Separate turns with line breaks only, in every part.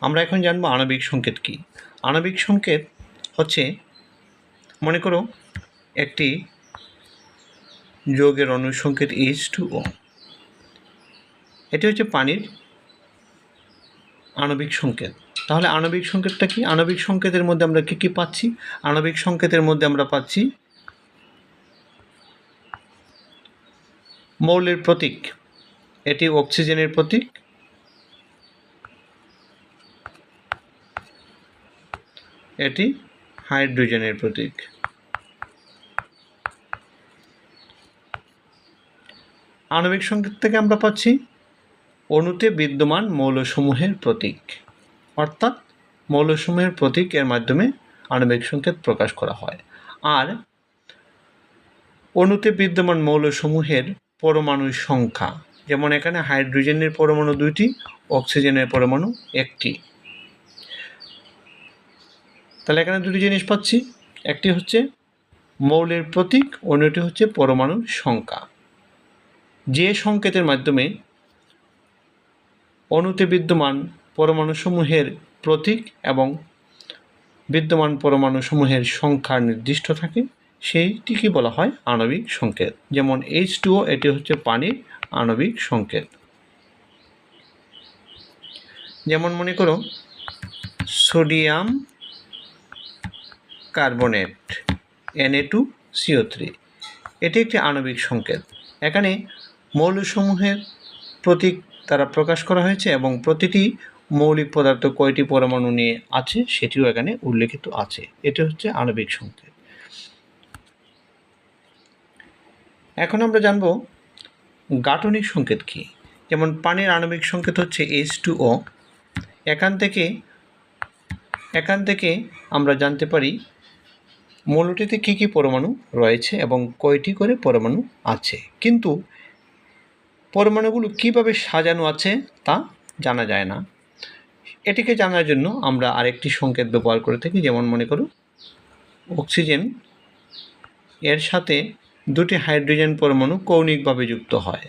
আমরা এখন জানব আণবিক সংকেত কী। আণবিক সংকেত হচ্ছে, মনে করো, একটি যৌগের অণুর সংকেত এইচ টু ও এটি হচ্ছে পানির আণবিক সংকেত। তাহলে আণবিক সংকেতটা কি? আণবিক সংকেতের মধ্যে আমরা কী কী পাচ্ছি? আণবিক সংকেতের মধ্যে আমরা পাচ্ছি মৌলের প্রতীক। এটি অক্সিজেনের প্রতীক। এটি হাইড্রোজেনের প্রতীক। আণবিক সংকেত থেকে আমরা পাচ্ছি অণুতে বিদ্যমান মৌলসমূহের প্রতীক। অর্থাৎ মৌলসমূহের প্রতীক এর মাধ্যমে আণবিক সংকেত প্রকাশ করা হয়। আর অণুতে বিদ্যমান মৌলসমূহের পরমাণুর সংখ্যা, যেমন এখানে হাইড্রোজেনের পরমাণু দুইটি, অক্সিজেনের পরমাণু একটি। তাহলে এখানে দুটি জিনিস পাচ্ছি। একটি হচ্ছে মৌলের প্রতীক, অন্যটি হচ্ছে পরমাণুর সংখ্যা। যে সংকেতের মাধ্যমে অণুতে বিদ্যমান পরমাণুসমূহের প্রতীক এবং বিদ্যমান পরমাণুসমূহের সংখ্যা নির্দিষ্ট থাকে, সেইটিকে বলা হয় আণবিক সংকেত। যেমন এইচ টুও এটি হচ্ছে পানির আণবিক সংকেত। যেমন মনে করো, sodium carbonate NA two CO three এটি একটি আণবিক সংকেত। এখানে মৌলসমূহের প্রতীক দ্বারা প্রকাশ করা হয়েছে এবং প্রতিটি মৌলিক পদার্থ কয়টি পরমাণু নিয়ে আছে সেটিও এখানে উল্লেখিত আছে। এটি হচ্ছে আণবিক সংকেত। এখন আমরা জানব গাঠনিক সংকেত কী। যেমন পানির আণবিক সংকেত হচ্ছে এইচ টু ও এখান থেকে এখান থেকে আমরা জানতে পারি মৌলটিতে কী কী পরমাণু রয়েছে এবং কয়টি করে পরমাণু আছে। কিন্তু পরমাণুগুলো কীভাবে সাজানো আছে তা জানা যায় না। এটিকে জানার জন্য আমরা আরেকটি সংকেত ব্যবহার করে থাকি, যেমন মনে করো, অক্সিজেন এর সাথে দুটি হাইড্রোজেন পরমাণু কৌণিকভাবে যুক্ত হয়।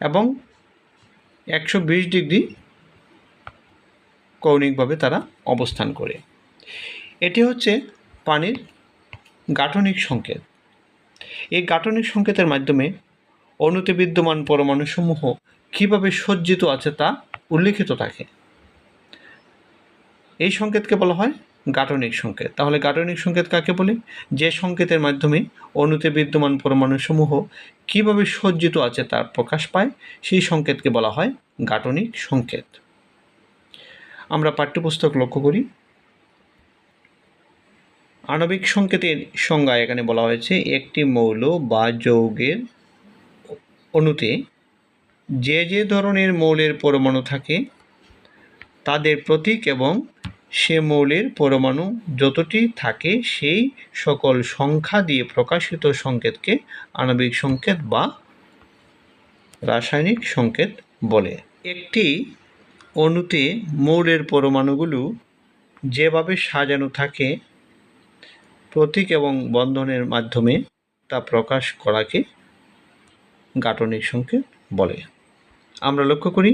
এবং একশো বিশ ডিগ্রি কৌণিকভাবে তারা অবস্থান করে। এটি হচ্ছে পানির গাঠনিক সংকেত। এই গাঠনিক সংকেতের মাধ্যমে অণুতে বিদ্যমান পরমাণুসমূহ কীভাবে সজ্জিত আছে তা উল্লিখিত থাকে। এই সংকেতকে বলা হয় গাঠনিক সংকেত। তাহলে গাঠনিক সংকেত কাকে বলে? যে সংকেতের মাধ্যমে অণুতে বিদ্যমান পরমাণুসমূহ কীভাবে সজ্জিত আছে তার প্রকাশ পায়, সেই সংকেতকে বলা হয় গাঠনিক সংকেত। আমরা পাঠ্যপুস্তক লক্ষ্য করি। আণবিক সংকেতের সংজ্ঞা এখানে বলা হয়েছে একটি মৌল বা যৌগের অণুতে যে যে ধরনের মৌলের পরমাণু থাকে, তাদের প্রতীক এবং সে মৌলের পরমাণু যতটি থাকে সেই সকল সংখ্যা দিয়ে প্রকাশিত সংকেতকে আণবিক সংকেত বা রাসায়নিক সংকেত বলে। একটি অণুতে মৌলের পরমাণুগুলো যেভাবে সাজানো থাকে, প্রতীক এবং বন্ধনের মাধ্যমে তা প্রকাশ করাকে গাঠনিক সংকেত বলে। আমরা লক্ষ্য করি,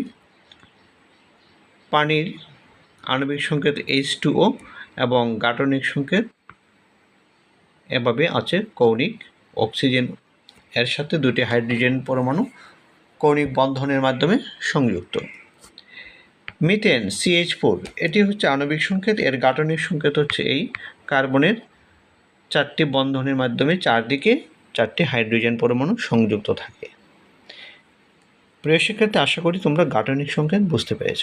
পানির আণবিক সংকেত এইচ টু এবং গাঠনিক সংকেত এভাবে আছে কৌণিক অক্সিজেন। এর সাথে দুটি হাইড্রোজেন পরমাণু কৌণিক বন্ধনের মাধ্যমে সংযুক্ত। মিথেন সিএইচ ফোর এটি হচ্ছে আণবিক সংকেত, এর গাঠনিক সংকেত হচ্ছে এই কার্বনের চারটি বন্ধনের মাধ্যমে চারদিকে চারটি হাইড্রোজেন পরমাণু সংযুক্ত থাকে। প্রিয় শিক্ষার্থী, আশা করি তোমরা গাঠনিক সংকেত বুঝতে পেরেছ।